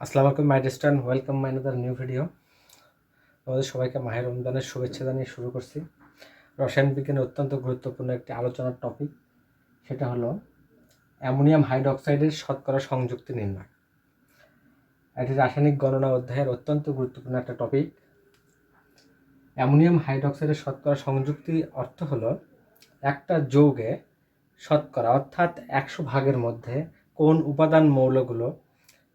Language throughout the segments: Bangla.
আসসালামু আলাইকুম my ডিস্টার্ন welcome my another new video আমাদের সবাইকে মাহের রমজানের শুভেচ্ছা জানিয়ে শুরু করছি। রসায়ন বিজ্ঞানের অত্যন্ত গুরুত্বপূর্ণ একটি আলোচনার টপিক সেটা হলো অ্যামোনিয়াম হাইড্রোক্সাইডের শতকরা সংযুক্তি নির্ণয়। এটি রাসায়নিক গণনা অধ্যায়ের অত্যন্ত গুরুত্বপূর্ণ একটা টপিক অ্যামোনিয়াম হাইড্রোক্সাইডের শতকরা সংযুক্তি অর্থ হলো একটা যৌগে শতকরা, অর্থাৎ একশো ভাগের মধ্যে কোন উপাদান মৌলগুলো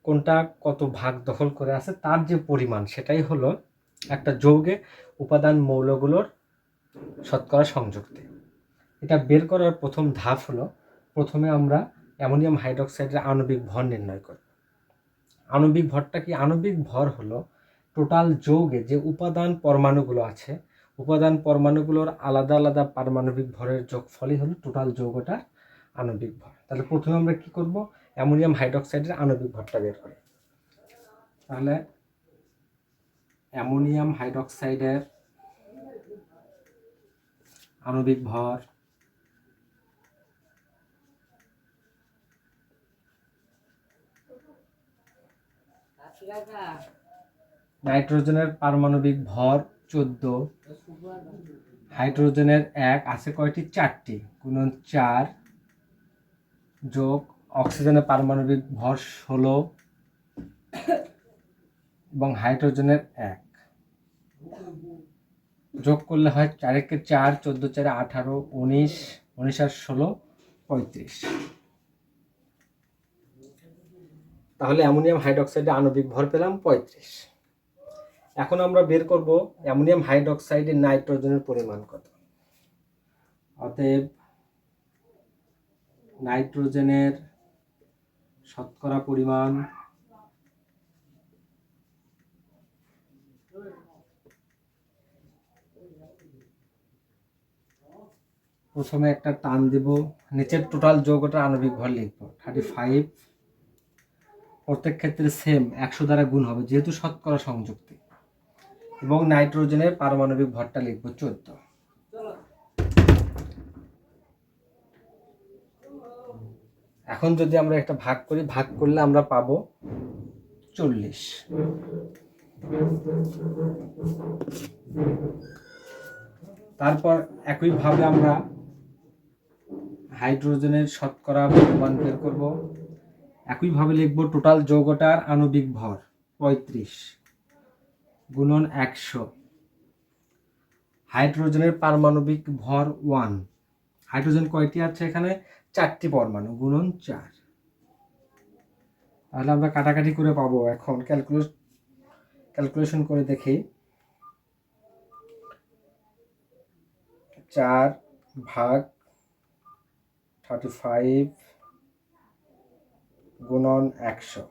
কোনটা কত ভাগ দখল করে আছে, তার যে পরিমাণ, সেটাই হলো একটা যৌগে উপাদান মৌলগুলোর শতকরা সংযুক্তি। এটা বের করার প্রথম ধাপ হলো, প্রথমে আমরা অ্যামোনিয়াম হাইড্রোক্সাইডের আণবিক ভর নির্ণয় করি। আণবিক ভরটা কি? আণবিক ভর হলো টোটাল যৌগে যে উপাদান পরমাণুগুলো আছে, উপাদান পরমাণুগুলোর আলাদা আলাদা পারমাণবিক ভরের যোগফলই হলো টোটাল যৌগটার আণবিক ভর। তাহলে প্রথমে আমরা কি করব? অ্যামোনিয়াম হাইড্রক্সাইডের আণবিক ভরটা বের করে। তাহলে অ্যামোনিয়াম হাইড্রক্সাইডের আণবিক ভর নাইট্রোজেনের পারমাণবিক ভর চোদ্দ, হাইড্রোজেনের এক আছে কয়টি? চারটি, গুণন চার যোগ অক্সিজেনের পারমাণবিক ভর ষোলো এবং হাইড্রোজেনের এক। যোগ করলে হয় চারেকে চার, চোদ্দ চারে আঠারো, উনিশ উনিশ আর ষোলো, পঁয়ত্রিশ। তাহলে অ্যামোনিয়াম হাইড্রোক্সাইডে আণবিক ভর পেলাম পঁয়ত্রিশ। এখন আমরা বের করব অ্যামোনিয়াম হাইড্রোক্সাইডে নাইট্রোজেনের পরিমাণ কত? অতএব নাইট্রোজেনের শতকরা পরিমাণ। প্রথমে একটা টান দিব। নিচের টোটাল যৌগটা আণবিক ভর লিখব থার্টি ফাইভ প্রত্যেক ক্ষেত্রে সেম একশো দ্বারা গুণ হবে, যেহেতু শতকরা সংযুক্তি। এবং নাইট্রোজেনের পারমাণবিক ভরটা লিখব চোদ্দ। এখন যদি আমরা একটা ভাগ করি, ভাগ করলে আমরা পাবো চল্লিশ। তারপর একইভাবে আমরা হাইড্রোজেনের শতকরা পরিমাণ বের করব। একইভাবে লিখব টোটাল যৌগটার আণবিক ভর পঁয়ত্রিশ গুণন একশো। হাইড্রোজেনের পারমাণবিক ভর ওয়ান। হাইড্রোজেন কয়টি আছে এখানে? চারটি পরমাণু, গুণন চার। তাহলে আমরা কাটাকাটি করে পাবো এখন। ক্যালকুলেশ ক্যালকুলেশন করে দেখি। চার ভাগ থার্টি ফাইভ গুণন একশো।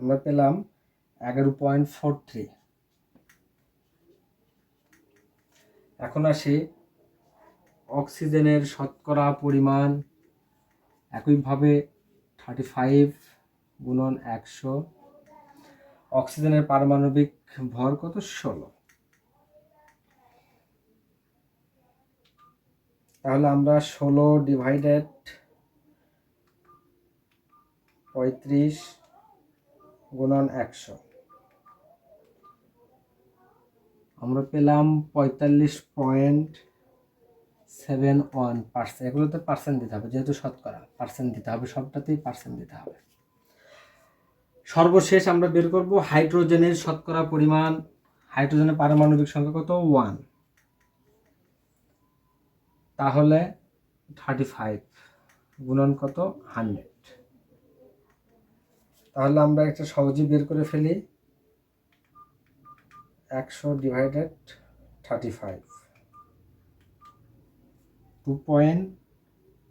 আমরা পেলাম এগারো পয়েন্ট ফোর থ্রি। এখন আসি অক্সিজেনের শতকরা পরিমাণ একইভাবে থার্টি ফাইভ গুণন একশো। অক্সিজেনের পারমাণবিক ভর কত? ষোলো। তাহলে আমরা ষোলো ডিভাইডেড পঁয়ত্রিশ গুণন একশো। আমরা পেলাম পঁয়তাল্লিশ পয়েন্ট সেভেন ওয়ান পার্সেন্ট, এগুলোতে পার্সেন্ট দিতে হবে, যেহেতু শতকরা, পার্সেন্ট দিতে হবে, সবটাতেই পার্সেন্ট দিতে হবে। সর্বশেষ আমরা বের করব হাইড্রোজেনের শতকরা পরিমাণ, হাইড্রোজেনের পারমাণবিক সংখ্যা কত? ওয়ান। তাহলে থার্টি ফাইভ গুণন কত? হান্ড্রেড। তাহলে আমরা একটা সহজেই বের করে ফেলি। একশো divided thirty five. Two point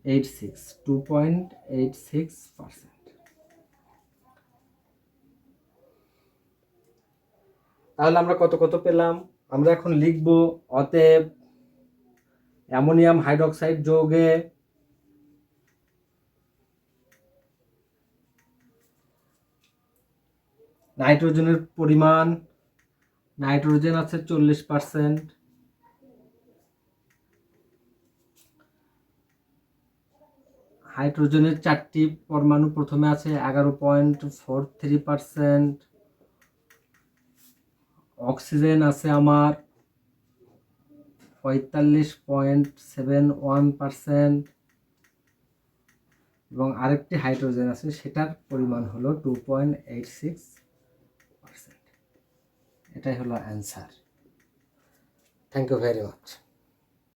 eight six two point eight six percent তাহলে আমরা কত কত পেলাম? আমরা এখন লিখব অতএব অ্যামোনিয়াম হাইড্রোক্সাইড যৌগে নাইট্রোজেনের পরিমাণ, নাইট্রোজেন আছে চল্লিশ পার্সেন্ট হাইড্রোজেনের চারটি পরমাণু প্রথমে আছে, এগারো point four three percent oxygen আছে আমার, পঁয়তাল্লিশ পয়েন্ট সেভেন ওয়ান পার্সেন্ট এবং আরেকটি হাইড্রোজেন আছে, সেটার পরিমাণ হলো two point eight six percent এটাই হলো answer thank you very much